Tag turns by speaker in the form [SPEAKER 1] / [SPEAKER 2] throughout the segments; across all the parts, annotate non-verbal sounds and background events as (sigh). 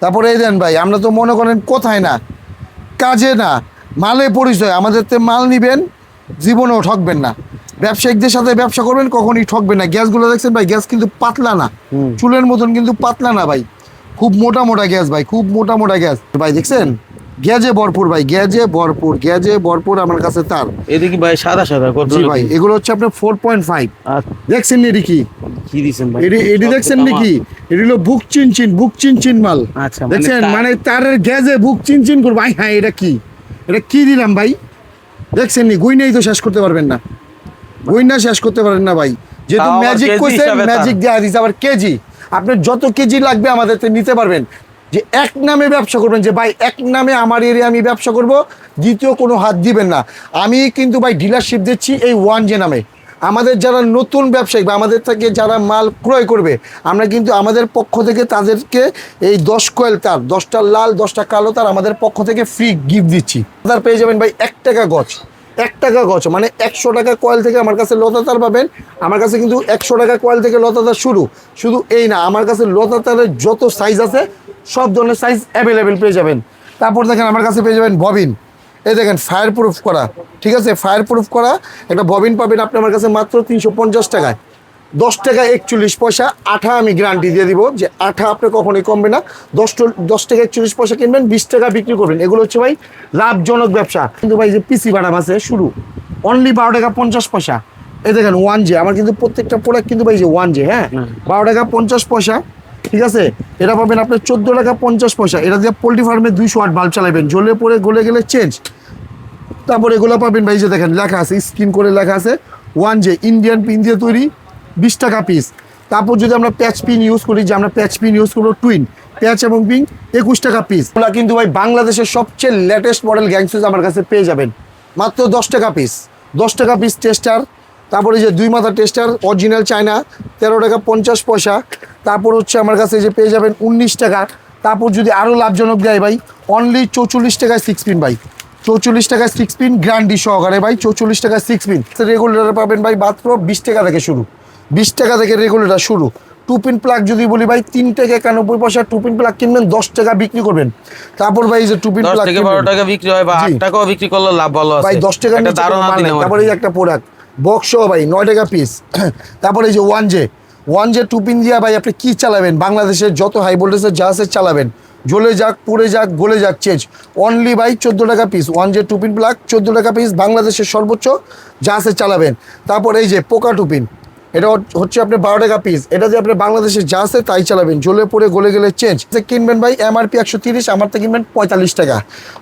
[SPEAKER 1] তারপরে এই দেন ভাই আমরা তো মনে করেন কোথায় না কাজে না মালে পরিচয় আমাদের তো মাল নিবেন জীবনেও ঠকবেন না। ব্যবসায়িকদের সাথে ব্যবসা করবেন কখনই ঠকবেন না। গ্যাসগুলো দেখছেন ভাই গ্যাস কিন্তু পাতলা না। চুলের মতন কিন্তু পাতলা না ভাই। খুব মোটা মোটা গ্যাস ভাই খুব মোটা মোটা গ্যাস। ভাই দেখছেন? গ্যাজে ভরপুর ভাই গ্যাজে ভরপুর গ্যাজে ভরপুর আমার কাছে তার।
[SPEAKER 2] এদিকে ভাই সাদা সাদা কত
[SPEAKER 1] জি ভাই এগুলো হচ্ছে আপনার ফোর পয়েন্ট ফাইভ
[SPEAKER 2] আচ্ছা,
[SPEAKER 1] দেখছেন এটি কি?
[SPEAKER 2] কি দিছেন ভাই?
[SPEAKER 1] এটি এটি দেখছেন নাকি এটি হলো বুক চিন চিন বুক চিন চিন মাল।
[SPEAKER 2] আচ্ছা, মানে
[SPEAKER 1] দেখছেন? মানে তারের গ্যাজে বুক চিন চিন করব। ভাই হ্যাঁ এটা কি? এটা কি দিলাম ভাই? দেখছেন নি? গুইনাই তো শেষ করতে পারবেন না। গুইনা শেষ করতে পারবেন না ভাই। যেহেতু ম্যাজিক কইছেন ম্যাজিক দেওয়া দিচ্ছে আবার কেজি। আপনার যত কেজি লাগবে আমাদের নিতে পারবেন। যে এক নামে ব্যবসা করবেন, যে ভাই, এক নামে আমার এরিয়া আমি ব্যবসা করব, দ্বিতীয় কোনো হাত দিবেন না। আমি কিন্তু ভাই ডিলারশিপ দিচ্ছি এই ওয়ান জে নামে। আমাদের যারা নতুন ব্যবসায়ী বা আমাদের থেকে যারা মাল ক্রয় করবে, আমরা কিন্তু আমাদের পক্ষ থেকে তাদেরকে এই দশ কয়েল তার, দশটা লাল, দশটা কালো তার আমাদের পক্ষ থেকে ফ্রি গিফট দিচ্ছি। তার পেয়ে যাবেন ভাই এক টাকা গছ এক টাকা গছ মানে একশো টাকা কয়েল থেকে আমার কাছে লতাতার পাবেন। আমার কাছে কিন্তু একশো টাকা কয়েল থেকে লতাতার শুরু। শুধু এই না, আমার কাছে লতাতারের যত সাইজ আছে সব ধরনের সাইজ অ্যাভেলেবেল পেয়ে যাবেন। তারপর দেখেন আমার কাছে পেয়ে যাবেন ববিন এই দেখেন ফায়ার প্রুফ করা। ঠিক আছে? ফায়ার প্রুফ করা। একটা ববিন পাবেন আপনি আমার কাছে মাত্র তিনশো পঞ্চাশ টাকায়। দশ টাকা একচল্লিশ পয়সা আঠা আমি গ্যারান্টি দিয়ে দিব যে আঠা আপনি কখনোই কমবে না। দশ দশ টাকা একচল্লিশ পয়সা কিনবেন বিশ টাকা বিক্রি করবেন। এগুলো হচ্ছে ভাই লাভজনক ব্যবসা। কিন্তু ভাই যে পিসি বাড়াম আছে শুরু। অনলি বারো টাকা পঞ্চাশ পয়সা। এই দেখেন ওয়ান জে আমার কিন্তু প্রত্যেকটা প্রোডাক্ট কিন্তু ভাই যে ওয়ান জে হ্যাঁ? বারো টাকা পঞ্চাশ পয়সা। ঠিক আছে? এটা পাবেন আপনার চোদ্দ টাকা পঞ্চাশ পয়সা। এটা দিয়ে পোলট্রি ফার্মে দুইশো আট বাল্ব চালাবেন। জ্বলে পড়ে, গলে গেলে চেঞ্জ তারপর এগুলো পাবেন ভাই যে দেখেন, লেখা আছে স্ক্রিন করে লেখা আছে। ওয়ান জে ইন্ডিয়ান পিন দিয়ে তৈরি, বিশ টাকা পিস তারপর যদি আমরা প্যাচ পিন ইউজ করি, যে আমরা প্যাচ পিন ইউজ করব টুইন প্যাচ এবং পিন একুশ টাকা পিস ওগুলা কিন্তু ভাই বাংলাদেশের সবচেয়ে লেটেস্ট মডেল গ্যাংসুজ আমার কাছে পেয়ে যাবেন। মাত্র দশ টাকা পিস দশ টাকা পিস টেস্টার তারপরে যে দুই মাথা টেস্টার অরিজিনাল চায়না তেরো টাকা পঞ্চাশ পয়সা। তারপর হচ্ছে আমার কাছে যে পেয়ে যাবেন উনিশ টাকা। তারপর যদি আরও লাভজনক দেয় ভাই অনলি চৌচল্লিশ টাকায় সিক্স পিন ভাই। চৌচল্লিশ টাকায় সিক্স পিন গ্রান্ডি সহকারে ভাই চৌচল্লিশ টাকা সিক্স পিন রেগুলেটার পাবেন ভাই মাত্র বিশ টাকা থেকে শুরু। বিশ টাকা থেকে রেগুলেটার শুরু। টু পিন প্লাগ যদি বলি ভাই তিন টাকা একানব্বই পয়সা টু পিন প্লাগ কিনবেন দশ টাকা বিক্রি করবেন। তারপর ভাই যে টু পিন প্লাগ
[SPEAKER 2] থেকে বারো টাকা বিক্রি হয় বা আট টাকাও বিক্রি করলে লাভ ভালো
[SPEAKER 1] ভাই দশ টাকা তারপরে একটা প্রোডাক্ট বক্স ভাই, নয় টাকা পিস (clears throat) তারপরে এই যে one J one J two pin দিয়া ভাই, আপনি কী চালাবেন? বাংলাদেশের যত হাই ভোল্টেজের আছে চালাবেন। জ্বলে যাক, পড়ে যাক, গলে যাক চেঞ্জ অনলি বাই চোদ্দ টাকা piece one J two pin plug চোদ্দ টাকা পিস বাংলাদেশের সর্বোচ্চ আছে চালাবেন। তারপর এই যে পোকা টুপিন এটা হচ্ছে আপনার বারো টাকা পিস এটা যে আপনি বাংলাদেশে যা আছে তাই চালাবেন। জ্বলে পড়ে গলে গেলে চেঞ্জ কিনবেন ভাই এমআরপি একশো তিরিশ, আমার থেকে কিনবেন পঁয়তাল্লিশ টাকা।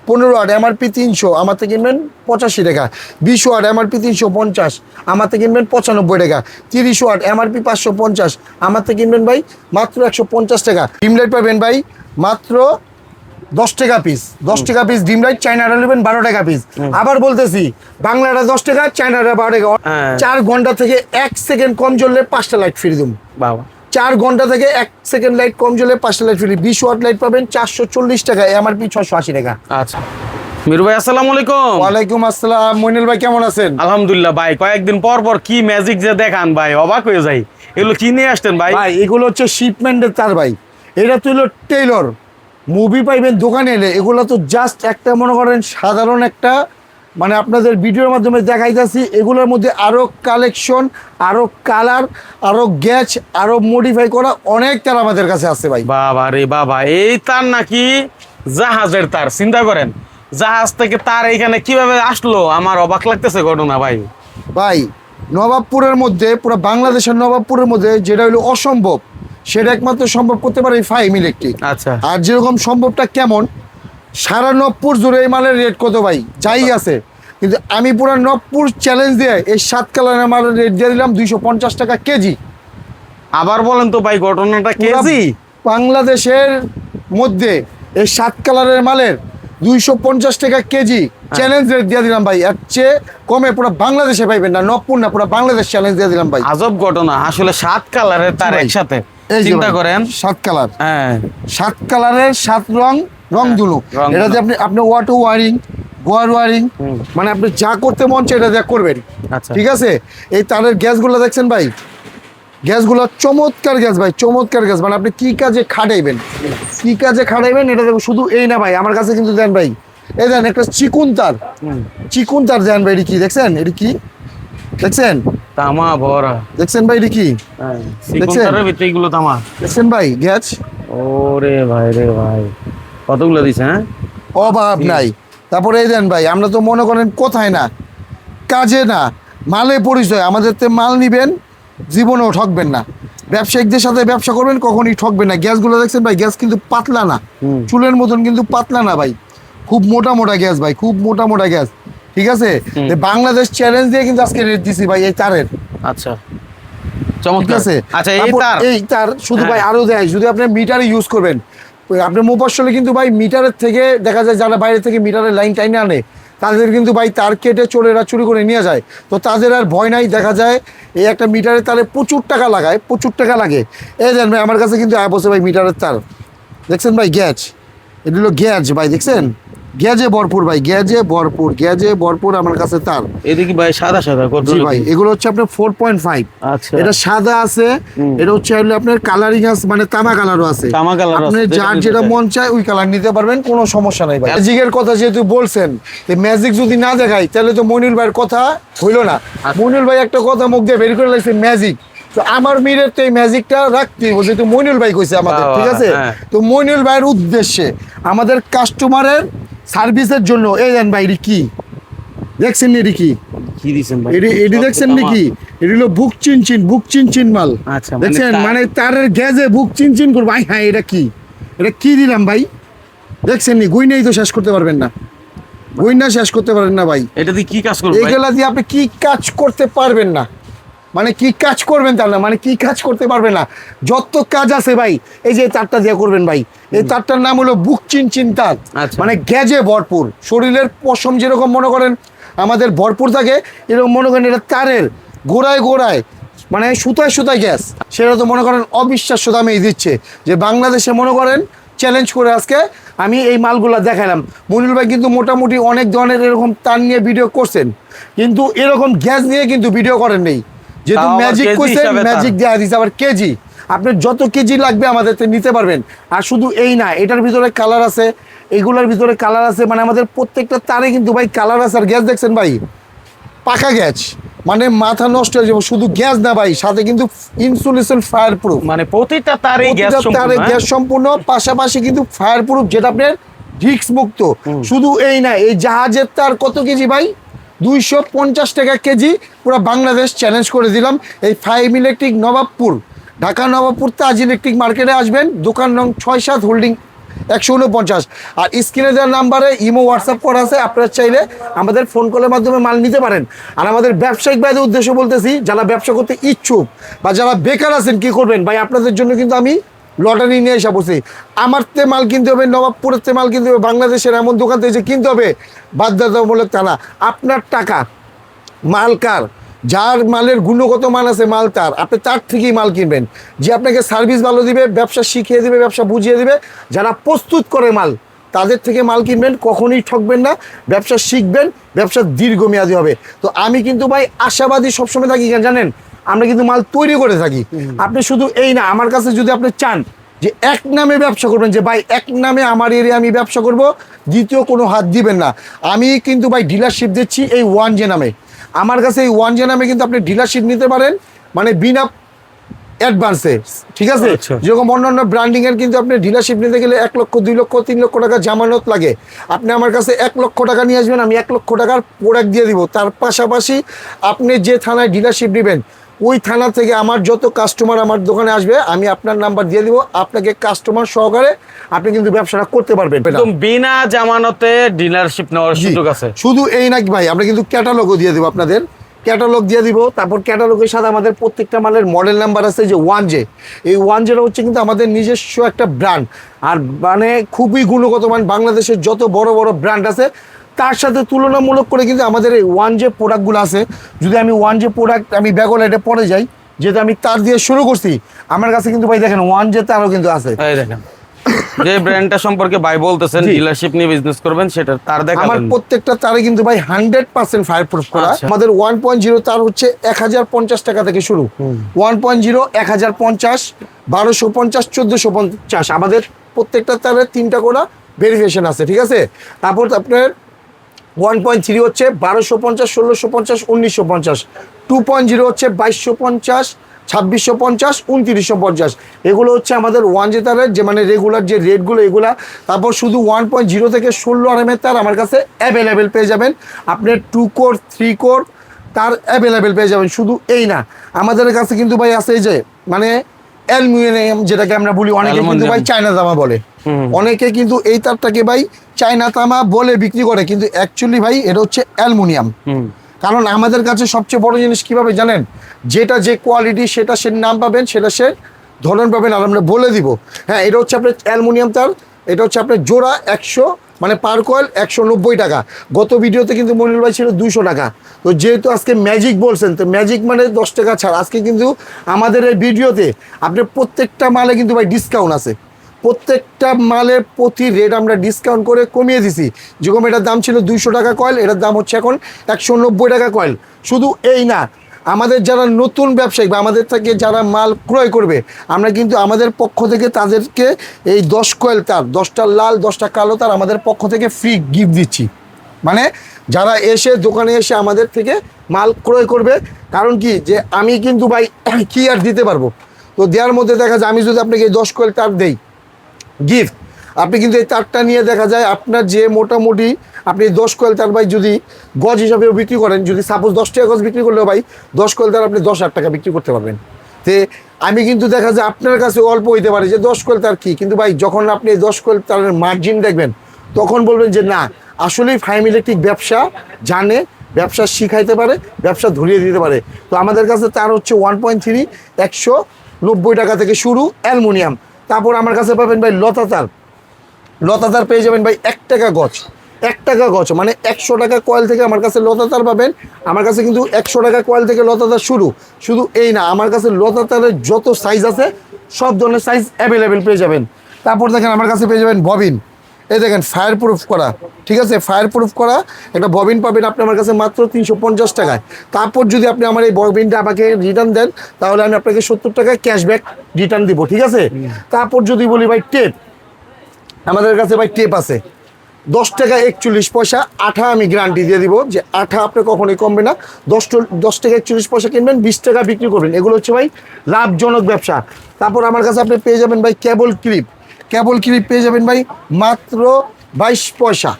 [SPEAKER 1] পনেরো আট এমআরপি তিনশো, আমার থেকে কিনবেন পঁচাশি টাকা। বিশ ওয়াট এমআরপি তিনশো পঞ্চাশ, আমার থেকে কিনবেন পঁচানব্বই টাকা। তিরিশ ওয়াট এমআরপি পাঁচশো পঞ্চাশ, আমার থেকে কিনবেন ভাই মাত্র একশো পঞ্চাশ টাকা। ডিম লাইট পাবেন ভাই মাত্র দশ টাকা পিস দশ টাকা পিস ডিম লাইট চাইনাটা নেবেন বারো টাকা পিস আবার বলতেছি বাংলাটা দশ টাকা চাইনাটা বারো টাকা।
[SPEAKER 2] হ্যাঁ।
[SPEAKER 1] চার ঘণ্টা থেকে এক সেকেন্ড কম জ্বললে পাঁচটা লাইট ফিরে দেবো।
[SPEAKER 2] বাবা।
[SPEAKER 1] চার ঘণ্টা থেকে এক সেকেন্ড লাইট কম জ্বলে পাঁচটা লাইট ফ্রি বিশ ওয়াট লাইট পাবেন চারশো চল্লিশ টাকা এমআরপি ছশো আশি টাকা।
[SPEAKER 2] আচ্ছা। মিরু ভাই আসসালামু আলাইকুম।
[SPEAKER 1] ওয়ালাইকুম আসসালাম। মইনুল ভাই কেমন আছেন?
[SPEAKER 2] আলহামদুলিল্লাহ ভাই কয়েকদিন পর পর কি ম্যাজিক যে দেখান ভাই অবাক হয়ে যাই। এগুলো কি নিয়ে আসতেন ভাই?
[SPEAKER 1] ভাই এগুলো হচ্ছে শিপমেন্টের তার ভাই। এটা তো হলো টেইলর মুভি পাইবেন দোকানে এলে এগুলো তো জাস্ট একটা মনে করেন সাধারণ একটা মানে আপনাদের ভিডিওর মাধ্যমে দেখাইতেছি। এগুলোর মধ্যে আরও কালেকশন আরও কালার আরও গ্যাচ আরও মডিফাই করা অনেক তার আমাদের কাছে আছে ভাই।
[SPEAKER 2] বাবা রে বাবা এই তার নাকি জাহাজের তার চিন্তা করেন। জাহাজ থেকে তার এখানে কীভাবে আসলো? আমার অবাক লাগতেছে ঘটনা ভাই।
[SPEAKER 1] ভাই নবাবপুরের মধ্যে পুরো বাংলাদেশের নবাবপুরের মধ্যে যেটা হলো অসম্ভব। সেটা একমাত্র সম্ভব করতে পারে এই ফাইম ইলেকট্রিক
[SPEAKER 2] আচ্ছা।
[SPEAKER 1] আর যেরকম সম্ভবটা কেমন সারা নবপুর জুড়ে এই মালের রেট কত ভাই? যাই আছে। কিন্তু আমি পুরো নবপুর চ্যালেঞ্জ দিয়ে এই সাত কালারের মালের রেট দিয়ে দিলাম দুইশো পঞ্চাশ টাকা কেজি।
[SPEAKER 2] আবার বলেন তো ভাই ঘটনাটা কেজি?
[SPEAKER 1] বাংলাদেশের মধ্যে এই সাত কালারের মালের দুইশো পঞ্চাশ টাকা কেজি চ্যালেঞ্জ রেট দিয়ে দিলাম ভাই। এর চেয়ে কমে পুরো বাংলাদেশে পাইবেন না নবপুর না পুরো বাংলাদেশ চ্যালেঞ্জ দিয়ে দিলাম ভাই।
[SPEAKER 2] আজব ঘটনা আসলে সাত কালারের তার একসাথে। চিন্তা করেন।
[SPEAKER 1] সাত কালার।
[SPEAKER 2] হ্যাঁ।
[SPEAKER 1] সাত কালারের সাত রং রং দুলু
[SPEAKER 2] রং
[SPEAKER 1] এটা যে আপনি আপনি ওয়াটার ওয়ারিং গোয়ার ওয়ারিং মানে আপনি যা করতে মন চায় এটা যা করবেন।
[SPEAKER 2] আচ্ছা।
[SPEAKER 1] ঠিক আছে? এই তারের গ্যাসগুলো দেখছেন ভাই? গ্যাসগুলো চমৎকার গ্যাস ভাই চমৎকার গ্যাস। মানে আপনি কি কাজে খাটাইবেন? কি কাজে খাটাইবেন? এটা দেখো শুধু এই না ভাই আমার কাছে কিন্তু দেন ভাই। এই দেন একটা চিকুন তার। চিকুন তার দেন ভাই এটি কি দেখছেন? এটি কি? দেখছেন?
[SPEAKER 2] তামা ভরা।
[SPEAKER 1] দেখছেন ভাই এটি কি?
[SPEAKER 2] হ্যাঁ।
[SPEAKER 1] দেখছেন?
[SPEAKER 2] ভিতরে এগুলো তামা।
[SPEAKER 1] দেখছেন ভাই গ্যাস?
[SPEAKER 2] ওরে ভাই রে ভাই। কতগুলো দিছে হ্যাঁ?
[SPEAKER 1] অভাব নাই। তারপরে এই দেন ভাই আমরা তো মনে করেন কোথায় না? কাজে না। মালে পরিচয়। আমাদের তে মাল নিবেন জীবনেও ঠকবেন না। ব্যবসায়িকদের সাথে ব্যবসা করবেন কখনই ঠকবেন না। গ্যাসগুলো দেখছেন ভাই গ্যাস কিন্তু পাতলা না। চুলের মতন কিন্তু পাতলা না ভাই। খুব মোটা মোটা গ্যাস ভাই খুব মোটা মোটা গ্যাস। ঠিক আছে? বাংলাদেশ চ্যালেঞ্জ দিয়ে কিন্তু আজকে রেট দিছি ভাই এই তারের।
[SPEAKER 2] আচ্ছা। চমৎকার।
[SPEAKER 1] আছে?
[SPEAKER 2] আচ্ছা এই তার।
[SPEAKER 1] এই তার শুধু
[SPEAKER 2] হ্যাঁ।
[SPEAKER 1] ভাই আরও দেয় যদি আপনি মিটারে ইউজ করবেন। ওই আপনার কিন্তু ভাই মিটারের থেকে দেখা যায় যারা বাইরে থেকে মিটারের লাইন টাইনে আনে তাদের কিন্তু ভাই তার কেটে চোরেরা চুরি করে নিয়ে যায়। তো তাদের আর ভয় নাই দেখা যায় এই একটা মিটারের তারে প্রচুর টাকা লাগায় প্রচুর টাকা লাগে। এই দেন ভাই আমার কাছে কিন্তু অ্যাপ আছে ভাই মিটারের তার। দেখছেন ভাই গ্যাজ এটা হলো গ্যাজ ভাই দেখছেন? গ্যাজে ভরপুর ভাই গ্যাজে ভরপুর গ্যাজে ভরপুর আমার কাছে তার।
[SPEAKER 2] এদিকে ভাই সাদা সাদা কত
[SPEAKER 1] জি ভাই এগুলো হচ্ছে আপনার ফোর পয়েন্ট ফাইভ
[SPEAKER 2] আচ্ছা।
[SPEAKER 1] এটা সাদা আছে এটা হচ্ছে হলো আপনার কালারিং আছে মানে তামা কালারও আছে।
[SPEAKER 2] তামা কালার
[SPEAKER 1] আপনি যার যেটা মন চায় ওই কালার নিতে পারবেন কোনো সমস্যা নাই ভাই। ম্যাজিকের কথা যেহেতু বলছেন ম্যাজিক যদি না দেখাই তাহলে তো মনির ভাইয়ের কথা হইল না।
[SPEAKER 2] আচ্ছা।
[SPEAKER 1] মনির ভাই একটা কথা মুখ দিয়ে বের করে লাগছে ম্যাজিক তো আমার মিরের তো এই ম্যাজিকটা রাখতে হবে যেহেতু মইনুল ভাই কইছে আমাদের ঠিক আছে?
[SPEAKER 2] হ্যাঁ।
[SPEAKER 1] তো মইনুল ভাইয়ের উদ্দেশ্যে আমাদের কাস্টমারের সার্ভিসের জন্য। এই দেন ভাই এটি কি? দেখছেন এটি কি? এটি এটি দেখছেন নাকি এটি হলো বুক চিন চিন বুক চিন চিন মাল।
[SPEAKER 2] আচ্ছা, মানে
[SPEAKER 1] দেখছেন? মানে তারের গ্যাজে বুক চিন চিন করব। ভাই হ্যাঁ এটা কি? এটা কি দিলাম ভাই? দেখছেন নি? গুইনাই তো শেষ করতে পারবেন না। গুইনা শেষ করতে পারবেন না ভাই।
[SPEAKER 2] এটা দিয়ে কি কাজ করবে ভাই?
[SPEAKER 1] এইগুলা দিয়ে আপনি কি কাজ করতে পারবেন না? মানে কি কাজ করবেন তার না মানে কি কাজ করতে পারবে না। যত কাজ আছে ভাই এই যে তারটা দিয়ে করবেন ভাই এই তারটার নাম হলো বুক চিন চিন তার
[SPEAKER 2] আচ্ছা।
[SPEAKER 1] মানে গ্যাজে ভরপুর শরীরের পশম যেরকম মনে করেন আমাদের ভরপুর থাকে এরকম মনে করেন এটা তারের গোড়ায় গোড়ায় মানে সুতায় সুতায় গ্যাস। সেটা তো মনে করেন অবিশ্বাস্য দামে দিচ্ছে। যে বাংলাদেশে মনে করেন চ্যালেঞ্জ করে আজকে আমি এই মালগুলো দেখালাম। মনিল ভাই কিন্তু মোটামুটি অনেক ধরনের এরকম তার নিয়ে ভিডিও করছেন। কিন্তু এরকম গ্যাস নিয়ে কিন্তু ভিডিও করেন নেই। যেহেতু ম্যাজিক
[SPEAKER 2] তার।
[SPEAKER 1] ম্যাজিক আবার কেজি। আপনার যত কেজি লাগবে আমাদের নিতে পারবেন। আর শুধু এই না এটার ভিতরে কালার আছে এগুলোর ভিতরে কালার আছে মানে আমাদের প্রত্যেকটা তারে কিন্তু ভাই কালার আছে। আর গ্যাস দেখছেন ভাই? পাকা গ্যাস মানে মাথা নষ্ট হয়ে যাবে শুধু গ্যাস না ভাই সাথে কিন্তু ইনসুলেশন ফায়ার প্রুফ
[SPEAKER 2] মানে প্রতিটা তারে গ্যাস
[SPEAKER 1] তারে গ্যাস সম্পূর্ণ পাশাপাশি কিন্তু ফায়ার প্রুফ যেটা আপনার রিক্স মুক্ত। শুধু এই না এই জাহাজের তার কত কেজি ভাই? দুইশো পঞ্চাশ টাকা কেজি পুরো বাংলাদেশ চ্যালেঞ্জ করে দিলাম। এই five electric Nababpur, Dhaka Nababpur Taj electric মার্কেটে আসবেন। দোকান নং ছয় সাত হোল্ডিং একশো উনপঞ্চাশ। আর স্ক্রিনে দেওয়ার নাম্বারে ইমো হোয়াটসঅ্যাপ করা আছে। আপনারা চাইলে আমাদের ফোন কলের মাধ্যমে মাল নিতে পারেন। আর আমাদের ব্যবসায়িক ভাইদের উদ্দেশ্য বলতেছি, যারা ব্যবসা করতে ইচ্ছুক বা যারা বেকার আছেন কি করবেন, ভাই, আপনাদের জন্য কিন্তু আমি লটারি নিয়ে এসে বসি। আমার তে মাল কিনতে হবে, নবাবপুরের তে মাল কিনতে হবে, বাংলাদেশের এমন দোকান থেকে কিনতে হবে বাধ্যতামূলক তা না আপনার টাকা, মাল কার? যার মালের গুণগত মান আছে, মাল তার। আপনি তার থেকেই মাল কিনবেন। যে আপনাকে সার্ভিস ভালো দিবে, ব্যবসা শিখিয়ে দিবে, ব্যবসা বুঝিয়ে দিবে, যারা প্রস্তুত করে মাল, তাদের থেকে মাল কিনবেন, কখনোই ঠকবেন না। ব্যবসা শিখবেন, ব্যবসা দীর্ঘমেয়াদী হবে। তো আমি কিন্তু ভাই আশাবাদী সবসময় থাকি, জানেন? আমরা কিন্তু মাল তৈরি করে থাকি। আপনি শুধু এই না আমার কাছে যদি আপনি চান যে এক নামে ব্যবসা করবেন যে ভাই এক নামে আমার এরিয়া আমি ব্যবসা করব দ্বিতীয় কোনো হাত দিবেন না। আমি কিন্তু ভাই ডিলারশিপ দিচ্ছি এই ওয়ান জে নামে। আমার কাছে এই ওয়ান জে নামে কিন্তু আপনি ডিলারশিপ নিতে পারেন মানে বিনা অ্যাডভান্সে ঠিক আছে?
[SPEAKER 2] আচ্ছা।
[SPEAKER 1] যেরকম অন্যান্য ব্র্যান্ডিং এর কিন্তু আপনি ডিলারশিপ নিতে গেলে এক লক্ষ দুই লক্ষ তিন লক্ষ টাকা জামানত লাগে। আপনি আমার কাছে এক লক্ষ টাকা নিয়ে আসবেন আমি এক লক্ষ টাকার প্রোডাক্ট দিয়ে দিব। তার পাশাপাশি আপনি যে থানায় ডিলারশিপ নেবেন ওই থানা থেকে আমার যত কাস্টমার আমার দোকানে আসবে আমি আপনার নাম্বার দিয়ে দিব। আপনাকে কাস্টমার সহকারে আপনি কিন্তু ব্যবসাটা করতে পারবেন।
[SPEAKER 2] একদম বিনা জামানতে ডিলারশিপ নেওয়ার। সুযোগ আছে।
[SPEAKER 1] শুধু এই নাকি ভাই আমরা কিন্তু ক্যাটালগও দিয়ে দেবো আপনাদের। ক্যাটালগ দিয়ে দিব তারপর ক্যাটালগের সাথে আমাদের প্রত্যেকটা মালের মডেল নাম্বার আছে যে ওয়ান জে এই ওয়ান জেটা হচ্ছে কিন্তু আমাদের নিজস্ব একটা ব্র্যান্ড আর মানে খুবই গুণগত মান বাংলাদেশের যত বড় বড় ব্র্যান্ড আছে তার সাথে তুলনামূলক করে কিন্তু আমাদের এই ওয়ান জে প্রোডাক্টগুলো আছে। যদি আমি ওয়ান যে প্রোডাক্ট আমি ব্যাগল এটা পরে যাই যেহেতু আমি তার দিয়ে শুরু করছি আমার কাছে কিন্তু ভাই দেখেন ওয়ান জে তারও কিন্তু আছে।
[SPEAKER 2] দেখেন যে ব্র্যান্ডটা সম্পর্কে ভাই বলতেছেন। ডিলারশিপ নিয়ে বিজনেস করবেন সেটা তার
[SPEAKER 1] আমার
[SPEAKER 2] দেখাবেন
[SPEAKER 1] প্রত্যেকটা তারে কিন্তু ভাই হান্ড্রেড পার্সেন্ট ফায়ার প্রুফ করা।
[SPEAKER 2] আচ্ছা।
[SPEAKER 1] আমাদের ওয়ান পয়েন্ট জিরো তার হচ্ছে এক হাজার পঞ্চাশ টাকা থেকে শুরু। ওয়ান পয়েন্ট জিরো এক হাজার পঞ্চাশ বারোশো পঞ্চাশ চোদ্দোশো পঞ্চাশ। আমাদের প্রত্যেকটা তারে তিনটা করে ভেরিফিকেশন আছে ঠিক আছে? তারপর আপনার ওয়ান পয়েন্ট থ্রি হচ্ছে বারোশো পঞ্চাশ, ষোলোশো পঞ্চাশ, উনিশশো পঞ্চাশ। টু পয়েন্ট জিরো হচ্ছে বাইশশো পঞ্চাশ, ছাব্বিশশো পঞ্চাশ, উনত্রিশশো পঞ্চাশ। এগুলো হচ্ছে আমাদের ওয়ান জে তারের যে মানে রেগুলার যে রেটগুলো এগুলা। তারপর শুধু ওয়ান পয়েন্ট জিরো থেকে ষোলো আর এর তার আমার কাছে অ্যাভেলেবেল পেয়ে যাবেন। আপনার টু কোর থ্রি কোর তার অ্যাভেলেবেল পেয়ে যাবেন। শুধু এই না, আমাদের কাছে কিন্তু ভাই আছে এই যে মানে অ্যালমিনিয়াম যেটাকে আমরা বলি অনেকে কিন্তু ভাই চায়না জামা বলে। অনেকে কিন্তু এই তারটাকে ভাই চায়না তামা বলে বিক্রি করে কিন্তু অ্যাকচুয়ালি ভাই এটা হচ্ছে অ্যালুমিনিয়াম। কারণ আমাদের কাছে সবচেয়ে বড় জিনিস কীভাবে জানেন? যেটা যে কোয়ালিটি সেটা সে নাম পাবেন সেটা সে ধরন পাবেন আর আমরা বলে দিব। হ্যাঁ এটা হচ্ছে আপনার অ্যালুমিনিয়াম তার এটা হচ্ছে আপনার জোড়া একশো মানে পার কয়েল একশো নব্বই টাকা। গত ভিডিওতে কিন্তু মনির ভাই ছিল দুশো টাকা। তো যেহেতু আজকে ম্যাজিক বলছেন, তো ম্যাজিক মানে দশ টাকা ছাড়। আজকে কিন্তু আমাদের এই ভিডিওতে আপনার প্রত্যেকটা মালে কিন্তু ভাই ডিসকাউন্ট আছে। প্রত্যেকটা মালের প্রতি রেট আমরা ডিসকাউন্ট করে কমিয়ে দিছি। যেরকম এটার দাম ছিল দুইশো টাকা কয়েল এটার দাম হচ্ছে এখন একশো নব্বই টাকা কয়েল শুধু এই না আমাদের যারা নতুন ব্যবসায়িক বা আমাদের থেকে যারা মাল ক্রয় করবে, আমরা কিন্তু আমাদের পক্ষ থেকে তাদেরকে এই দশ কয়েল তার, দশটা লাল, দশটা কালো তার আমাদের পক্ষ থেকে ফ্রি গিফট দিচ্ছি। মানে যারা এসে দোকানে এসে আমাদের থেকে মাল ক্রয় করবে, কারণ কি যে আমি কিন্তু ভাই কি আর দিতে পারব? তো দেওয়ার মধ্যে দেখা যায় আমি যদি আপনাকে এই দশ কয়েল তার দেই গিফট আপনি কিন্তু এই তারটা নিয়ে দেখা যায় আপনার যে মোটামুটি আপনি দশ কয়েল তার ভাই যদি গজ হিসাবেও বিক্রি করেন, যদি সাপোজ দশ টাকা গজ বিক্রি করলেও ভাই দশ কয়েল তার আপনি দশ হাজার টাকা বিক্রি করতে পারবেন। তে আমি কিন্তু দেখা যায় আপনার কাছে অল্প হইতে পারে যে দশ কয়েল তার কি, কিন্তু ভাই যখন আপনি এই দশ কয়েল তারের মার্জিন দেখবেন, তখন বলবেন যে না, আসলেই ফাইম ইলেকট্রিক ব্যবসা জানে, ব্যবসা শিখাইতে পারে, ব্যবসা ধরিয়ে দিতে পারে। তো আমাদের কাছে তার হচ্ছে ওয়ান পয়েন্ট থ্রি একশো নব্বই টাকা থেকে শুরু অ্যালমোনিয়াম। তারপর আমার কাছে পাবেন ভাই লতা তার। লতা তার পেয়ে যাবেন ভাই এক টাকা গছ। এক টাকা গছ মানে একশো টাকা কয়েল থেকে আমার কাছে লতা তার পাবেন। আমার কাছে কিন্তু একশো টাকা কয়েল থেকে লতা তার শুরু। শুধু এই না, আমার কাছে লতা তারের যত সাইজ আছে, সব ধরনের সাইজ অ্যাভেলেবেল পেয়ে যাবেন। তারপর দেখেন আমার কাছে পেয়ে যাবেন ববিন এই দেখেন ফায়ার প্রুফ করা। ঠিক আছে? ফায়ার প্রুফ করা। একটা ববিন পাবেন আপনি আমার কাছে মাত্র তিনশো পঞ্চাশ টাকায়। তারপর যদি আপনি আমার এই ববিনটা আমাকে রিটার্ন দেন, তাহলে আমি আপনাকে সত্তর টাকায় ক্যাশব্যাক রিটার্ন দিব, ঠিক আছে? তারপর যদি বলি ভাই টেপ আমাদের কাছে ভাই টেপ আছে। দশ টাকা একচল্লিশ পয়সা, আঠা আমি গ্যারান্টি দিয়ে দিব যে আঠা আপনি কখনোই কমবে না। দশ দশ টাকা একচল্লিশ পয়সা কিনবেন, বিশ টাকা বিক্রি করবেন। এগুলো হচ্ছে ভাই লাভজনক ব্যবসা। তারপর আমার কাছে আপনি পেয়ে যাবেন ভাই কেবল ক্লিপ কেবল ক্লিপ পেয়ে যাবেন ভাই মাত্র বাইশ পয়সা।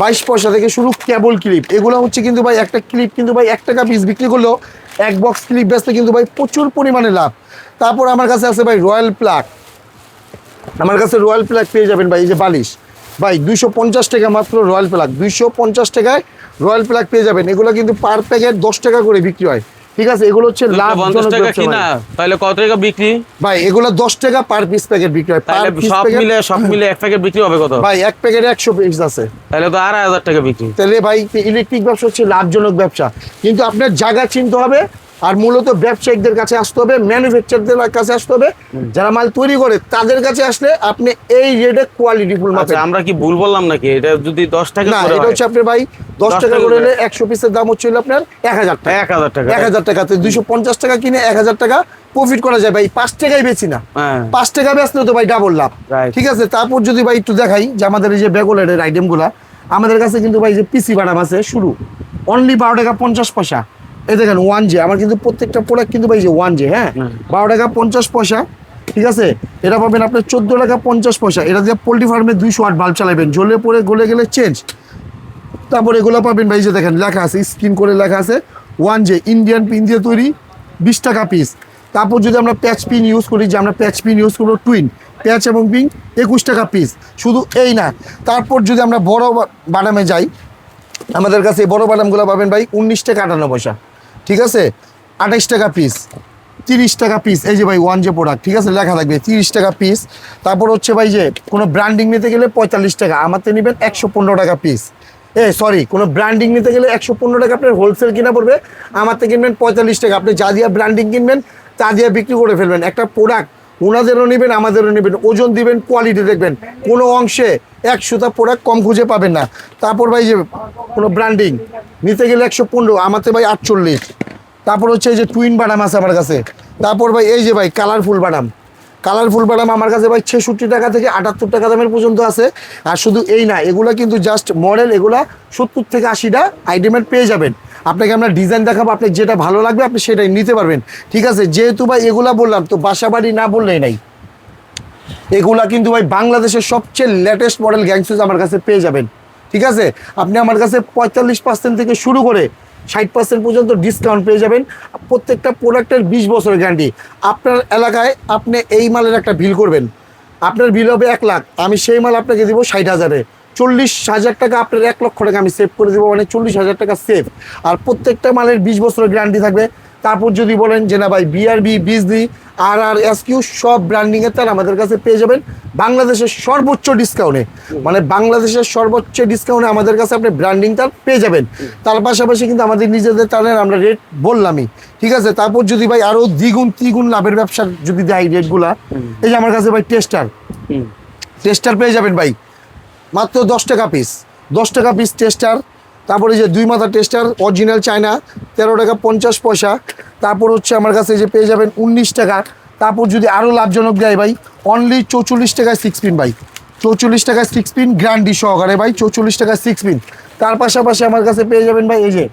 [SPEAKER 1] বাইশ পয়সা থেকে শুরু কেবল ক্লিপ এগুলো হচ্ছে কিন্তু ভাই একটা ক্লিপ কিন্তু ভাই এক টাকা পিস বিক্রি করলেও এক বক্স ক্লিপ বেচতে কিন্তু ভাই প্রচুর পরিমাণে লাভ। তারপর আমার কাছে আছে ভাই রয়্যাল প্লাগ আমার কাছে রয়্যাল প্লাগ পেয়ে যাবেন ভাই এই যে বালিশ। ভাই দুইশো পঞ্চাশ টাকা মাত্র রয়্যাল প্লাগ দুইশো পঞ্চাশ টাকায় রয়্যাল প্লাগ পেয়ে যাবেন। এগুলো কিন্তু পার প্যাকেট দশ টাকা করে বিক্রি হয়। ঠিক আছে এগুলো হচ্ছে লাভ
[SPEAKER 2] টাকা কিনা তাহলে কত টাকা বিক্রি?
[SPEAKER 1] ভাই এগুলো দশ টাকা পার পিস প্যাকেট বিক্রি হয়। পার পিস
[SPEAKER 2] সব মিলে সব মিলে এক প্যাকেট বিক্রি হবে কত? (laughs)
[SPEAKER 1] ভাই এক প্যাকেটে একশো পিস আছে।
[SPEAKER 2] তাহলে তো আড়াই হাজার টাকা বিক্রি।
[SPEAKER 1] তাহলে ভাই ইলেকট্রিক ব্যবসা হচ্ছে লাভজনক ব্যবসা। কিন্তু আপনার জায়গা চিনতে হবে আর মূলত ব্যবসায়িকদের কাছে আসতে হবে ম্যানুফ্যাকচারদের কাছে আসতে হবে। যারা মাল তৈরি করে তাদের কাছে আসলে আপনি এই রেটে কোয়ালিটি ফুল
[SPEAKER 2] আচ্ছা
[SPEAKER 1] মাপেন।
[SPEAKER 2] আমরা কি ভুল বললাম নাকি? এটা যদি দশ টাকা
[SPEAKER 1] না এটা হচ্ছে আপনার ভাই দশ টাকা করে। হলে একশো পিসের দাম হচ্ছে আপনার এক হাজার টাকা।
[SPEAKER 2] এক হাজার টাকা।
[SPEAKER 1] এক হাজার টাকা দুইশো পঞ্চাশ টাকা কিনে এক হাজার টাকা প্রফিট করা যায় ভাই। পাঁচ টাকাই বেশি না।
[SPEAKER 2] হ্যাঁ।
[SPEAKER 1] পাঁচ টাকা বেচলে তো ভাই ডাবল লাভ। ঠিক আছে তারপর যদি ভাই একটু দেখাই যে আমাদের এই যে বেগোলের আইটেমগুলা আমাদের কাছে কিন্তু ভাই যে পিসি বাদাম আছে শুরু। অনলি বারো টাকা পঞ্চাশ পয়সা। এই দেখেন ওয়ান জে আমার কিন্তু প্রত্যেকটা প্রোডাক্ট কিন্তু ভাই যে ওয়ান জে হ্যাঁ? বারো টাকা পঞ্চাশ পয়সা ঠিক আছে? এটা পাবেন আপনার চোদ্দ টাকা পঞ্চাশ পয়সা। এটা দিয়ে পোলট্রি ফার্মে দুইশো আট বাল্ব চালাবেন। জ্বলে পরে গলে গেলে চেঞ্জ তারপরে এগুলো পাবেন ভাই যে দেখেন লেখা আছে স্ক্রিন করে লেখা আছে ওয়ান জে ইন্ডিয়ান পিন দিয়ে তৈরি বিশ টাকা পিস তারপর যদি আমরা প্যাচ পিন ইউজ করি যে আমরা প্যাচ পিন ইউজ করব টুইন প্যাচ এবং পিন একুশ টাকা পিস শুধু এই না তারপর যদি আমরা বড় বাদামে যাই আমাদের কাছে এই বড় বাদামগুলো পাবেন ভাই উনিশ টাকা আটান্ন পয়সা। ঠিক আছে? আঠাইশ টাকা পিস তিরিশ টাকা পিস এই যে ভাই ওয়ান যে প্রোডাক্ট ঠিক আছে? লেখা থাকবে, তিরিশ টাকা পিস তারপর হচ্ছে ভাই যে কোনো ব্র্যান্ডিং নিতে গেলে পঁয়তাল্লিশ টাকা আমাতে নেবেন একশো পনেরো টাকা পিস এ সরি কোনো ব্র্যান্ডিং নিতে গেলে একশো পনেরো টাকা, আপনার হোলসেল কিনা পড়বে থেকে কিনবেন পঁয়তাল্লিশ টাকা। আপনি যা দিয়ে ব্র্যান্ডিং কিনবেন, তা দিয়ে বিক্রি করে ফেলবেন। একটা প্রোডাক্ট ওনাদেরও নেবেন, আমাদেরও নেবেন। ওজন দিবেন কোয়ালিটি দেখবেন। কোনো অংশে এক সুতা প্রোডাক্ট কম খুঁজে পাবেন না। তারপর ভাই যে কোনো ব্র্যান্ডিং নিতে গেলে একশো পনেরো আমাতে ভাই আটচল্লিশ। তারপর হচ্ছে এই যে টুইন বাদাম আছে আমার কাছে। তারপর ভাই এই যে ভাই কালারফুল বাদাম। কালারফুল বাদাম আমার কাছে ভাই ছেষট্টি টাকা থেকে আটাত্তর টাকা দামের পর্যন্ত আছে। আর শুধু এই না, এগুলা কিন্তু জাস্ট মডেল এগুলা সত্তর থেকে আশিটা আইটেমের পেয়ে যাবেন। আপনাকে আমরা ডিজাইন দেখাবো, আপনি যেটা ভালো লাগবে আপনি সেটাই নিতে পারবেন। ঠিক আছে? যেহেতু ভাই এগুলা বললাম, তো বাসাবাড়ি না বললেই নাই। এগুলা কিন্তু ভাই বাংলাদেশের সবচেয়ে লেটেস্ট মডেল গ্যাংসুজ আমার কাছে পেয়ে যাবেন। ঠিক আছে? আপনি আমার কাছে পঁয়তাল্লিশ পার্সেন্ট থেকে শুরু করে ষাট পার্সেন্ট পর্যন্ত ডিসকাউন্ট পেয়ে যাবেন। প্রত্যেকটা প্রোডাক্টের বিশ বছরের গ্যারান্টি আপনার এলাকায় আপনি এই মালের একটা বিল করবেন। আপনার বিল হবে এক লাখ। আমি সেই মাল আপনাকে দিব ষাট হাজারে। চল্লিশ হাজার টাকা আপনার এক লক্ষ টাকা আমি সেভ করে দেবো মানে চল্লিশ হাজার টাকা সেভ আর প্রত্যেকটা মালের বিশ বছরের গ্যারান্টি থাকবে। তারপর যদি বলেন যে না ভাই বিআরবি বিজলি আর আর এস কিউ সব ব্র্যান্ডিংয়ের তার আমাদের কাছে পেয়ে যাবেন। বাংলাদেশের সর্বোচ্চ ডিসকাউন্টে মানে বাংলাদেশের সর্বোচ্চ ডিসকাউন্টে আমাদের কাছে আপনি ব্র্যান্ডিং তার পেয়ে যাবেন। তার পাশাপাশি কিন্তু আমাদের নিজেদের তারের আমরা রেট বললামই। ঠিক আছে? তারপর যদি ভাই আরও দ্বিগুণ তিগুণ লাভের ব্যবসা যদি দেয় রেটগুলা এই যে আমার কাছে ভাই টেস্টার টেস্টার পেয়ে যাবেন ভাই। মাত্র দশ টাকা পিস দশ টাকা পিস টেস্টার তারপরে যে দুই মাথা টেস্টার অরিজিনাল চায়না তেরো টাকা পঞ্চাশ পয়সা। তারপর হচ্ছে আমার কাছে যে পেয়ে যাবেন উনিশ টাকা। তারপর যদি আরও লাভজনক দেয় ভাই অনলি চৌচল্লিশ টাকায় সিক্স পিন ভাই। চৌচল্লিশ টাকায় সিক্স পিন গ্রান্ডি সহকারে ভাই, চৌচল্লিশ টাকায় সিক্স পিন তার পাশাপাশি আমার কাছে পেয়ে যাবেন ভাই এই যে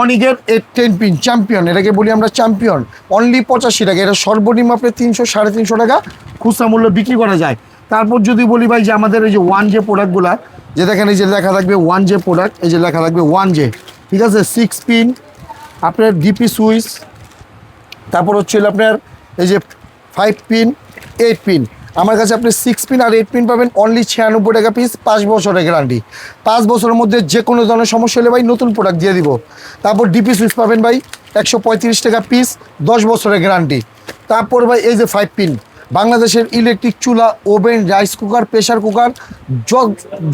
[SPEAKER 1] অনিকের এইট টেন পিন চ্যাম্পিয়ন এটাকে বলি আমরা চ্যাম্পিয়ন অনলি পঁচাশি টাকা, এটা সর্বনিম্ন আপনি তিনশো, সাড়ে তিনশো টাকা খুচরা মূল্য বিক্রি করা যায়। তারপর যদি বলি ভাই যে আমাদের এই যে ওয়ান জে প্রোডাক্টগুলা যে দেখেন এই যে লেখা থাকবে ওয়ান জে প্রোডাক্ট এই যে লেখা থাকবে ওয়ান জে ঠিক আছে? সিক্স পিন আপনার ডিপি সুইচ তারপর হচ্ছে আপনার এই যে ফাইভ পিন এইট পিন আমার কাছে আপনি সিক্স পিন আর এইট পিন পাবেন অনলি ছিয়ানব্বই টাকা পিস পাঁচ বছরের গ্যারান্টি পাঁচ বছরের মধ্যে যে কোনো ধরনের সমস্যা হলে ভাই নতুন প্রোডাক্ট দিয়ে দিব। তারপর ডিপি সুইচ পাবেন ভাই, একশো পঁয়ত্রিশ টাকা পিস দশ বছরের গ্যারান্টি তারপর ভাই এই যে ফাইভ পিন বাংলাদেশের ইলেকট্রিক চুলা oven rice cooker pressure cooker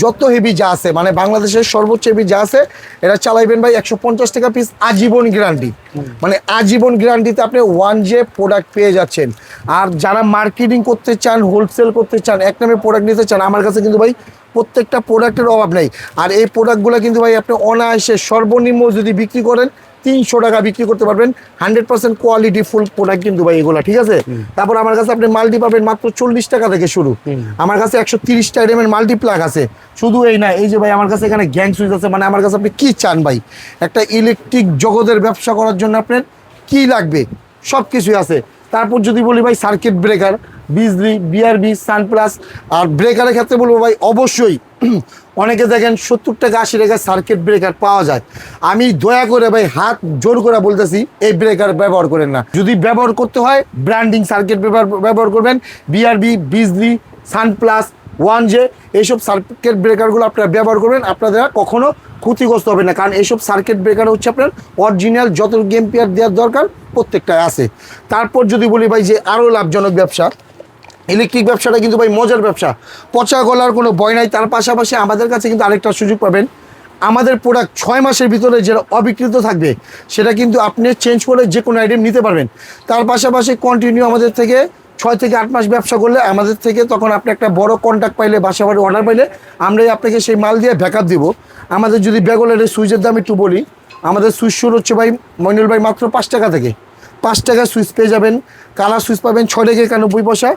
[SPEAKER 1] যত হেভি যা আছে মানে বাংলাদেশের সর্বোচ্চ হেভি যা আছে এটা চালাইবেন ভাই একশো পঞ্চাশ টাকা পিস আজীবন গ্যারান্টি মানে আজীবন গ্যারান্টিতে আপনি ওয়ান জে প্রোডাক্ট পেয়ে যাচ্ছেন। আর যারা মার্কেটিং করতে চান হোলসেল করতে চান, এক নামে প্রোডাক্ট নিতে চান, আমার কাছে কিন্তু ভাই প্রত্যেকটা প্রোডাক্টের অভাব নেই। আর এই প্রোডাক্টগুলো কিন্তু ভাই আপনি অনায়াসে সর্বনিম্ন যদি বিক্রি করেন তিনশো টাকা বিক্রি করতে পারবেন। Hundred percent quality full product কিন্তু ভাই এগুলো ঠিক আছে? তারপর আমার কাছে আপনি মাল্টি পাবেন মাত্র চল্লিশ টাকা থেকে শুরু। আমার কাছে একশো তিরিশটা আইটেমের মাল্টি প্লাগ আছে। শুধু এই না এই যে ভাই আমার কাছে এখানে গ্যাং সুইচ আছে মানে আমার কাছে আপনি কি চান ভাই? একটা ইলেকট্রিক জগতের ব্যবসা করার জন্য আপনার কি লাগবে? সব কিছুই আছে। তারপর যদি বলি ভাই circuit breaker Bijli BRB Sunplus আর ব্রেকারের ক্ষেত্রে বলব ভাই অবশ্যই অনেকে দেখেন সত্তর টাকা আশি টাকা সার্কিট ব্রেকার পাওয়া যায়। আমি দয়া করে ভাই হাত জোর করে বলতেছি, এই ব্রেকার ব্যবহার করেন না। যদি ব্যবহার করতে হয় ব্র্যান্ডিং সার্কিট ব্যবহার করবেন। BRB Bijli Sunplus one J এইসব সার্কিট ব্রেকারগুলো আপনারা ব্যবহার করবেন। আপনারা কখনো ক্ষতিগ্রস্ত হবে না। কারণ এইসব সার্কিট ব্রেকার হচ্ছে আপনার অরিজিনাল যত গেম পেয়ার দেওয়ার দরকার প্রত্যেকটাই আছে। তারপর যদি বলি ভাই যে আরও লাভজনক ব্যবসা ইলেকট্রিক ব্যবসাটা কিন্তু ভাই মজার ব্যবসা। পচা গলার কোনো ভয় নাই। তার পাশাপাশি আমাদের কাছে কিন্তু আরেকটা সুযোগ পাবেন। আমাদের প্রোডাক্ট ছয় মাসের ভিতরে যেটা অবিকৃত থাকবে, সেটা কিন্তু আপনি চেঞ্জ করে যে কোনো আইটেম নিতে পারবেন। তার পাশাপাশি কন্টিনিউ আমাদের থেকে ছয় থেকে আট মাস ব্যবসা করলে আমাদের থেকে তখন আপনি একটা বড় কন্ট্যাক্ট পাইলে, বাসা বাড়ি অর্ডার পাইলে, আমরাই আপনাকে সেই মাল দিয়ে ব্যাকআপ দিব। আমাদের যদি ব্যাগলের সুইচের দাম একটু বলি, আমাদের সুইচ শুরু হচ্ছে ভাই মইনুল ভাই মাত্র পাঁচ টাকা থেকে। পাঁচ টাকা সুইচ পেয়ে যাবেন। কালার সুইচ পাবেন ছয় টাকা একানব্বই পয়সা।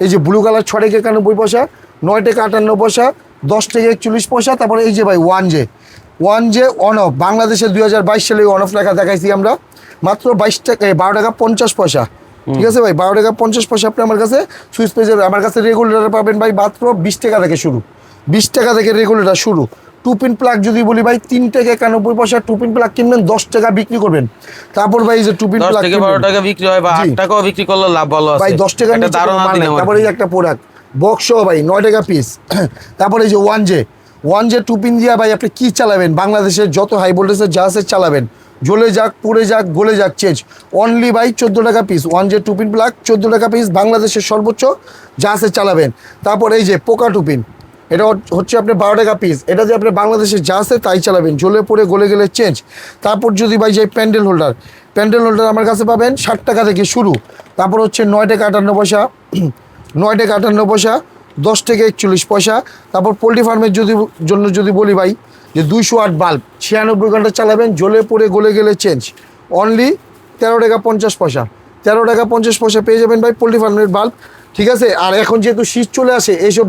[SPEAKER 1] এই যে ব্লু কালার ছয় টাকা একানব্বই পয়সা নয় টাকা আটান্ন পয়সা দশ টাকা একচল্লিশ পয়সা তারপরে এই যে ভাই one J one J on off বাংলাদেশে দুই হাজার বাইশ সালে অন অফ লেখা দেখাইছি আমরা। মাত্র বাইশ টাকা বারো টাকা পঞ্চাশ পয়সা। ঠিক আছে ভাই? বারো টাকা পঞ্চাশ পয়সা আপনি আমার কাছে সুইচ পেয়ে যাবেন। আমার কাছে রেগুলেটার পাবেন ভাই মাত্র বিশ টাকা থেকে শুরু। বিশ টাকা থেকে রেগুলেটার শুরু। টু পিন প্লাগ যদি বলি ভাই তিন টাকা একানব্বই পয়সা টু পিন প্লাগ কিনবেন দশ টাকা বিক্রি করবেন। তারপর ভাই যে টু পিন প্লাগ
[SPEAKER 2] থেকে বারো টাকা বিক্রি হয় বা আট টাকাও বিক্রি করলে লাভ ভালো
[SPEAKER 1] ভাই দশ।
[SPEAKER 2] আমার।
[SPEAKER 1] তারপরে একটা প্রোডাক্ট বক্স ভাই নয় টাকা পিস তারপরে এই যে one J one J two pin দিয়া ভাই আপনি কি চালাবেন? বাংলাদেশের যত হাই ভোল্টেজের যা আছে চালাবেন। জ্বলে যাক পুড়ে যাক গলে যাক চেঞ্জ অনলি বাই চোদ্দ টাকা piece one J two pin plug চোদ্দ টাকা পিস বাংলাদেশের সর্বোচ্চ যা আছে চালাবেন। তারপর এই যে পোকা টুপিন এটা হচ্ছে আপনি বারো টাকা পিস এটা যে আপনি বাংলাদেশে যা আছে তাই চালাবেন। জ্বলে পড়ে গলে গেলে চেঞ্জ তারপর যদি ভাই যাই প্যান্ডেল হোল্ডার প্যান্ডেল হোল্ডার আমার কাছে পাবেন ষাট টাকা থেকে শুরু। তারপর হচ্ছে নয় টাকা আটান্ন পয়সা। (clears throat) নয় টাকা আটান্ন পয়সা, দশ টাকা একচল্লিশ পয়সা। তারপর পোলট্রি ফার্মের যদি জন্য যদি বলি ভাই যে দুইশো আট বাল্ব ছিয়ানব্বই ঘণ্টা চালাবেন, জ্বলে পড়ে গলে গেলে চেঞ্জ অনলি তেরো টাকা পঞ্চাশ পয়সা। তেরো টাকা পঞ্চাশ পয়সা পেয়ে যাবেন ভাই পোলট্রি ফার্মের বাল্ব ঠিক আছে? আর এখন যেহেতু শীত চলে আসে, এইসব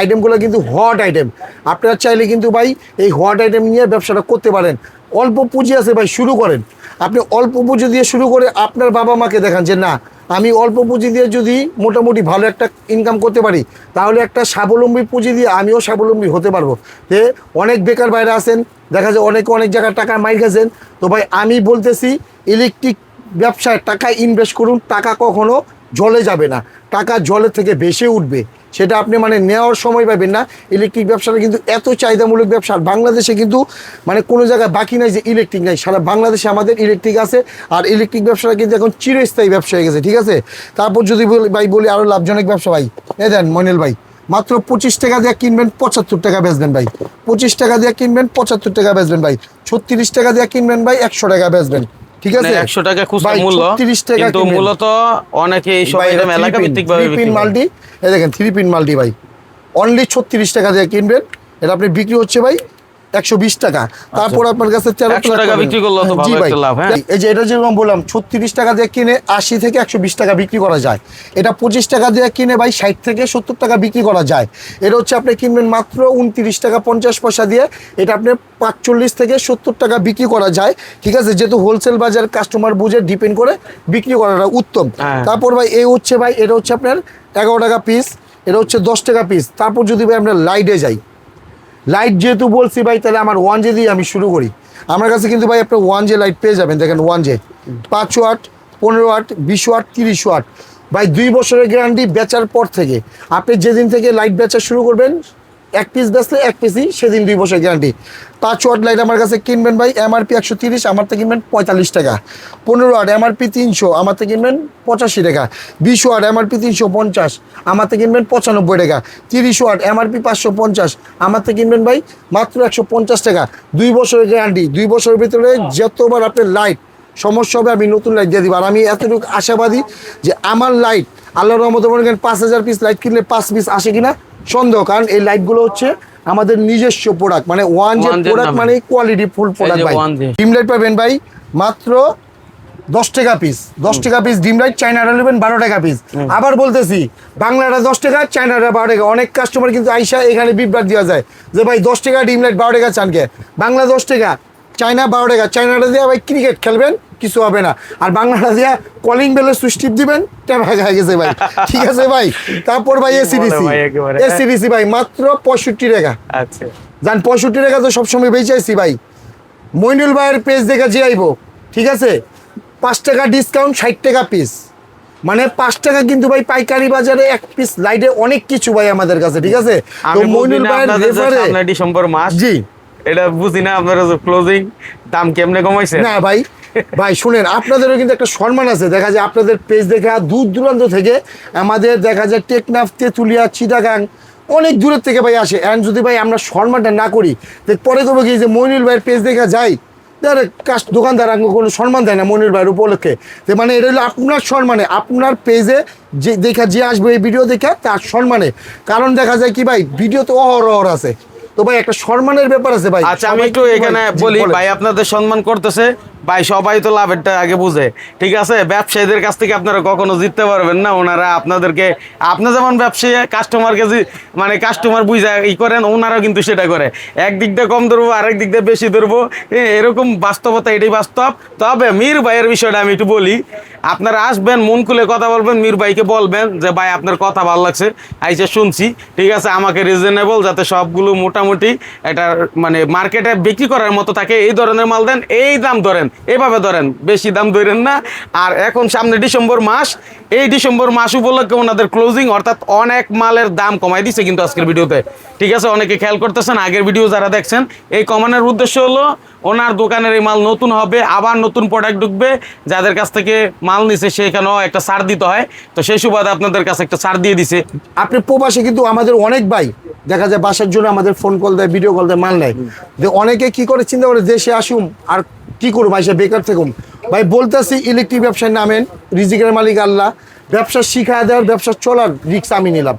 [SPEAKER 1] আইটেমগুলো কিন্তু হট আইটেম আপনারা চাইলে কিন্তু ভাই এই হট আইটেম নিয়ে ব্যবসাটা করতে পারেন। অল্প পুঁজি আছে ভাই, শুরু করেন। আপনি অল্প পুঁজি দিয়ে শুরু করে আপনার বাবা মাকে দেখান যে, না, আমি অল্প পুঁজি দিয়ে যদি মোটামুটি ভালো একটা ইনকাম করতে পারি, তাহলে একটা স্বাবলম্বী পুঁজি দিয়ে আমিও স্বাবলম্বী হতে পারব। যে অনেক বেকার বাইরে আছেন, দেখা যায় অনেকে অনেক জায়গায় টাকা মাইর গেছেন। তো ভাই, আমি বলতেছি ইলেকট্রিক ব্যবসায় টাকা ইনভেস্ট করুন, টাকা কখনো জলে যাবে না। টাকা জলের থেকে বেশি উঠবে। সেটা আপনি মানে নেওয়ার সময় পাবেন না। ইলেকট্রিক ব্যবসাটা কিন্তু এত চাহিদামূলক ব্যবসা। আর বাংলাদেশে কিন্তু মানে কোনো জায়গায় বাকি নাই যে ইলেকট্রিক নাই। সারা বাংলাদেশে আমাদের ইলেকট্রিক আছে। আর ইলেকট্রিক ব্যবসাটা কিন্তু এখন চিরস্থায়ী ব্যবসা হয়ে গেছে, ঠিক আছে? তারপর যদি ভাই বলি আরও লাভজনক ব্যবসা, ভাই। এ দেন মনিল ভাই, মাত্র পঁচিশ টাকা দিয়ে কিনবেন পঁচাত্তর টাকা বেচবেন, ভাই। পঁচিশ টাকা দিয়ে কিনবেন পঁচাত্তর টাকা বেচবেন, ভাই। ছত্রিশ টাকা দিয়ে কিনবেন, ভাই, একশো টাকা বেচবেন। ঠিক আছে?
[SPEAKER 2] মানে একশো টাকা খুচরা মূল্য
[SPEAKER 1] 36 টাকা
[SPEAKER 2] কিন্তু মূলত অনেকে এই
[SPEAKER 1] সময় এটা
[SPEAKER 2] এলাকা ভিত্তিক ভাবে করে।
[SPEAKER 1] মাল্টি এই দেখেন থ্রি পিন মাল্টি ভাই। অনলি ছত্রিশ টাকা দিয়ে কিনবেন। এটা আপনি বিক্রি হচ্ছে ভাই একশো বিশ টাকা। তারপর আপনার কাছে তেরো
[SPEAKER 2] টাকা বিক্রি করলেও তো ভালো একটা হ্যাঁ?
[SPEAKER 1] এই যে এটা যেরকম বললাম ছত্রিশ টাকা দিয়ে কিনে আশি থেকে একশো বিশ টাকা বিক্রি করা যায়। এটা পঁচিশ টাকা দিয়ে কিনে ভাই ষাট থেকে সত্তর টাকা বিক্রি করা যায়। এটা হচ্ছে আপনি কিনবেন মাত্র উনত্রিশ টাকা পঞ্চাশ পয়সা দিয়ে। এটা আপনি পাঁচচল্লিশ থেকে সত্তর টাকা বিক্রি করা যায়। ঠিক আছে যেহেতু হোলসেল বাজার কাস্টমার বুঝে ডিপেন্ড করে বিক্রি করাটা উত্তম।
[SPEAKER 2] হ্যাঁ।
[SPEAKER 1] তারপর ভাই এই হচ্ছে ভাই এটা হচ্ছে আপনার এগারো টাকা পিস এটা হচ্ছে দশ টাকা পিস তারপর যদি ভাই আমরা লাইটে যাই লাইট যেহেতু বলছি ভাই, তাহলে আমার ওয়ান জে দিয়ে আমি শুরু করি। আমার কাছে কিন্তু ভাই আপনার ওয়ান জে লাইট পেয়ে যাবেন, দেখেন ওয়ান জে পাঁচ ওয়াট পনেরো ওয়াট বিশ ওয়াট তিরিশ ওয়াট ভাই, দুই বছরের গ্যারান্টি বেচার পর থেকে, আপনি যেদিন থেকে লাইট বেচা শুরু করবেন এক পিস বেচলে এক পিসই সেদিন দুই বছর গ্যারান্টি পাঁচ ওয়াট লাইট আমার কাছে কিনবেন ভাই এমআরপি একশো তিরিশ, আমার থেকে কিনবেন পঁয়তাল্লিশ টাকা। পনেরো ওয়াট এমআরপি তিনশো, আমার থেকে কিনবেন পঁচাশি টাকা। বিশ ওয়াট এমআরপি তিনশো পঞ্চাশ, আমার থেকে কিনবেন পঁচানব্বই টাকা। তিরিশ ওয়াট এমআরপি পাঁচশো পঞ্চাশ, আমার থেকে কিনবেন ভাই মাত্র একশো পঞ্চাশ টাকা। দুই বছরের গ্যারান্টি দুই বছরের ভিতরে যতবার আপনার লাইট সমস্যা হবে, আমি নতুন লাইট দিয়ে দিব। আর আমি এতটুকু আশাবাদী যে আমার লাইট আল্লাহর রহমতে পাঁচ হাজার পিস লাইট কিনলে পাঁচ পিস আসে কিনা সন্দেহ কারণ এই লাইটগুলো হচ্ছে আমাদের নিজস্ব প্রোডাক্ট মানে ওয়ান যে প্রোডাক্ট মানে কোয়ালিটি ফুল প্রোডাক্ট ভাই। ডিম লাইট পাবেন ভাই মাত্র দশ টাকা পিস দশ টাকা পিস ডিম লাইট চাইনাটা নেবেন বারো টাকা পিস আবার বলতেছি বাংলাটা দশ টাকা চাইনাটা বারো টাকা। অনেক কাস্টমার কিন্তু আইসা এখানে বিভ্রাট দেওয়া যায় যে ভাই দশ টাকা ডিম লাইট বারো টাকা চানকে। বাংলা দশ টাকা চাইনা বারো টাকা। চাইনাটা দিয়ে ভাই ক্রিকেট খেলবেন কিছু হবে না। আর বাংলাটা দিয়া কলিং বেলের সুইচ টিপ দিবেন ট্যাপ হয়ে গেছে ভাই। ঠিক আছে ভাই? তারপর ভাই এসিডিসি? এসিডিসি ভাই মাত্র পঁয়ষট্টি টাকা।
[SPEAKER 2] আচ্ছা।
[SPEAKER 1] যান পঁয়ষট্টি টাকা তো সবসময় বেঁচেছি ভাই। মইনুল ভাইয়ের পেজ দেখে যে আইব ঠিক আছে? পাঁচ টাকা ডিসকাউন্ট ষাট টাকা পিস মানে পাঁচ টাকা কিন্তু ভাই পাইকারি বাজারে এক পিস লাইটে অনেক কিছু ভাই আমাদের কাছে ঠিক আছে? তো মইনুল ভাইয়ের রেফারে
[SPEAKER 2] ডিসেম্বর মাস।
[SPEAKER 1] জি।
[SPEAKER 2] এটা বুঝি না আপনারা ক্লোজিং দাম কেমনে কমাইছে
[SPEAKER 1] না ভাই ভাই শুনেন আপনাদেরও কিন্তু একটা সম্মান আছে। দেখা যায় আপনাদের পেজ দেখে দূর দূরান্ত থেকে আমাদের দেখা যায় টেকনাফ তেঁতুলিয়া চিটাগাং অনেক দূরের থেকে ভাই আসে। এখন যদি ভাই আমরা সম্মানটা না করি পরে করব কি যে মইনুল ভাইয়ের পেজ দেখা যাই তাহলে কাস্ট দোকানদার আমাকে কোনো সম্মান দেয় না মনির ভাইয়ের উপলক্ষে। তো মানে এটা হলো আপনার সম্মানে আপনার পেজে যে দেখা যে আসবে এই ভিডিও দেখা তার সম্মানে। কারণ দেখা যায় কি ভাই ভিডিও তো অহর আছে। তো ভাই একটা সম্মানের ব্যাপার আছে ভাই।
[SPEAKER 2] আচ্ছা আমি একটু এখানে বলি ভাই আপনাদের সম্মান করতেছে। ভাই, সবাই তো লাভেরটা আগে বুঝে। ঠিক আছে? ব্যবসায়ীদের কাছ থেকে আপনারা কখনো জিততে পারবেন না। ওনারা আপনাদেরকে আপনি যেমন ব্যবসায়ী কাস্টমারকে মানে কাস্টমার বুঝা ই করেন, ওনারাও কিন্তু সেটা করে। একদিক দিয়ে কম ধরবো আরেক দিক দিয়ে বেশি ধরবো। এরকম বাস্তবতা এটাই বাস্তব। তবে মীর ভাইয়ের বিষয়টা আমি একটু বলি। আপনারা আসবেন, মন খুলে কথা বলবেন, মীর ভাইকে বলবেন যে, ভাই, আপনার কথা ভালো লাগছে। আইসে শুনছি। ঠিক আছে? আমাকে রিজনেবল যাতে সবগুলো মোটামুটি এটা মানে মার্কেটে বিক্রি করার মতো থাকে, এই ধরনের মাল দেন, এই দাম ধরেন। এভাবে ধরেন, বেশি দাম ধরেন না। আর এখন সামনে ডিসেম্বর মাস, এই ডিসেম্বর মাস উপলক্ষে ওনাদের ক্লোজিং অর্থাৎ অনেক মালের দাম কমাই দিছে কিন্তু আজকের ভিডিওতে। ঠিক আছে, অনেকে খেয়াল করতেছেন, আগের ভিডিও যারা দেখছেন, এই কমানোর উদ্দেশ্য হলো ওনার দোকানের এই মাল নতুন হবে, আবার নতুন প্রোডাক্ট ঢুকবে। যাদের কাছ থেকে মাল নিছে সেখানেও একটা ছাড় দিতে হয়। তো সেই সুবাদে আপনাদের কাছে একটা ছাড় দিয়ে দিছে।
[SPEAKER 1] আপনি প্রবাসে কিন্তু আমাদের অনেক ভাই, দেখা যায় বাসার জন্য আমাদের ফোন কল দেয় ভিডিও কল দেয়, মাল নেয়। অনেকে কি করে, চিন্তা করে, দেশে আসুম, আর কি করব ভাই এসে বেকার থেকুম ভাই বলতেছি ইলেকট্রিক ব্যবসায় নামেন রিজিকের মালিক আল্লাহ। ব্যবসা শিখা দেওয়ার ব্যবসা চলার রিক্স আমি নিলাম।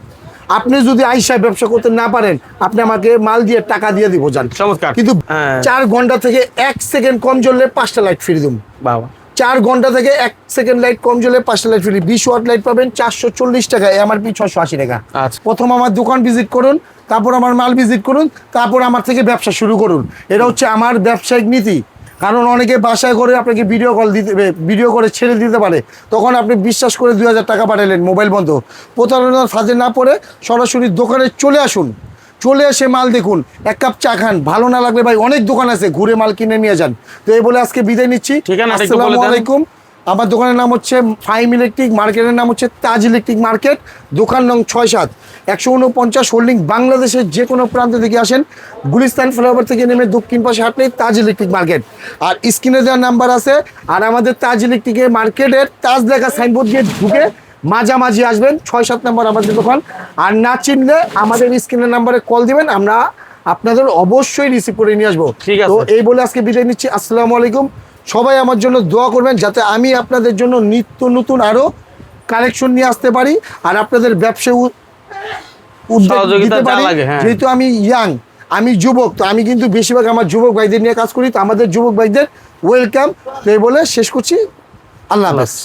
[SPEAKER 1] আপনি যদি আইসা ব্যবসা করতে না পারেন আপনি আমাকে মাল দিয়ে টাকা দিয়ে দিব যান।
[SPEAKER 2] চমৎকার।
[SPEAKER 1] কিন্তু
[SPEAKER 2] হ্যাঁ।
[SPEAKER 1] চার ঘণ্টা থেকে এক সেকেন্ড কম জ্বললে পাঁচটা লাইট ফিরে দিন
[SPEAKER 2] বাবা।
[SPEAKER 1] চার ঘণ্টা থেকে এক সেকেন্ড লাইট কম জ্বলে পাঁচটা লাইট ফ্রি বিশ ওয়াট লাইট পাবেন চারশো চল্লিশ টাকা এমআরপি ছশো আশি টাকা।
[SPEAKER 2] আচ্ছা।
[SPEAKER 1] প্রথম আমার দোকান ভিজিট করুন তারপর আমার মাল ভিজিট করুন তারপর আমার থেকে ব্যবসা শুরু করুন। এটা হচ্ছে আমার ব্যবসায়িক নীতি। কারণ অনেকে বাসায় করে আপনাকে ভিডিও কল দিতে ভিডিও করে ছেড়ে দিতে পারে। তখন আপনি বিশ্বাস করে দুই হাজার টাকা পাঠালেন মোবাইল বন্ধ। প্রতারণার ফাঁদে না পড়ে সরাসরি দোকানে চলে আসুন। চলে এসে মাল দেখুন। এক কাপ চা খান। ভালো না লাগলে ভাই অনেক দোকান আছে ঘুরে মাল কিনে নিয়ে যান। তো এই বলে আজকে বিদায় নিচ্ছি।
[SPEAKER 2] ঠিক আছে বলে
[SPEAKER 1] আসসালামু আলাইকুম। আমার দোকানের নাম হচ্ছে ফাইম ইলেকট্রিক মার্কেটের নাম হচ্ছে তাজ ইলেকট্রিক মার্কেট দোকান নং ছয় সাত। একশো উনপঞ্চাশ হোল্ডিং বাংলাদেশের যে কোনো প্রান্ত থেকে আসেন গুলিস্তান ফ্লাইওভার থেকে নেমে দক্ষিণ পাশে হাঁটলেই তাজ ইলেকট্রিক মার্কেট। আর স্ক্রিনে দেওয়ার নাম্বার আছে আর আমাদের তাজ ইলেকট্রিকের মার্কেটের তাজ লেখা সাইনবোর্ড দিয়ে ঢুকে মাঝামাঝি আসবেন ছয় সাত নাম্বার আমাদের দোকান। আর না চিনলে আমাদের স্ক্রিনের নাম্বারে কল দিবেন আমরা আপনাদের অবশ্যই রিসিভ করে নিয়ে আসব।
[SPEAKER 2] ঠিক আছে।
[SPEAKER 1] তো এই বলে আজকে বিদায় নিচ্ছি আসসালামু আলাইকুম। সবাই আমার জন্য দোয়া করবেন যাতে আমি আপনাদের জন্য নিত্য নতুন আরও কালেকশন নিয়ে আসতে পারি আর আপনাদের ব্যবসায় উদ্যোগ দিতে পারি।
[SPEAKER 2] হ্যাঁ।
[SPEAKER 1] যেহেতু আমি ইয়াং আমি যুবক তো আমি কিন্তু বেশিরভাগ আমার যুবক ভাইদের নিয়ে কাজ করি তো আমাদের যুবক ভাইদের ওয়েলকাম তো এই বলে শেষ করছি। আল্লাহ হাফেজ।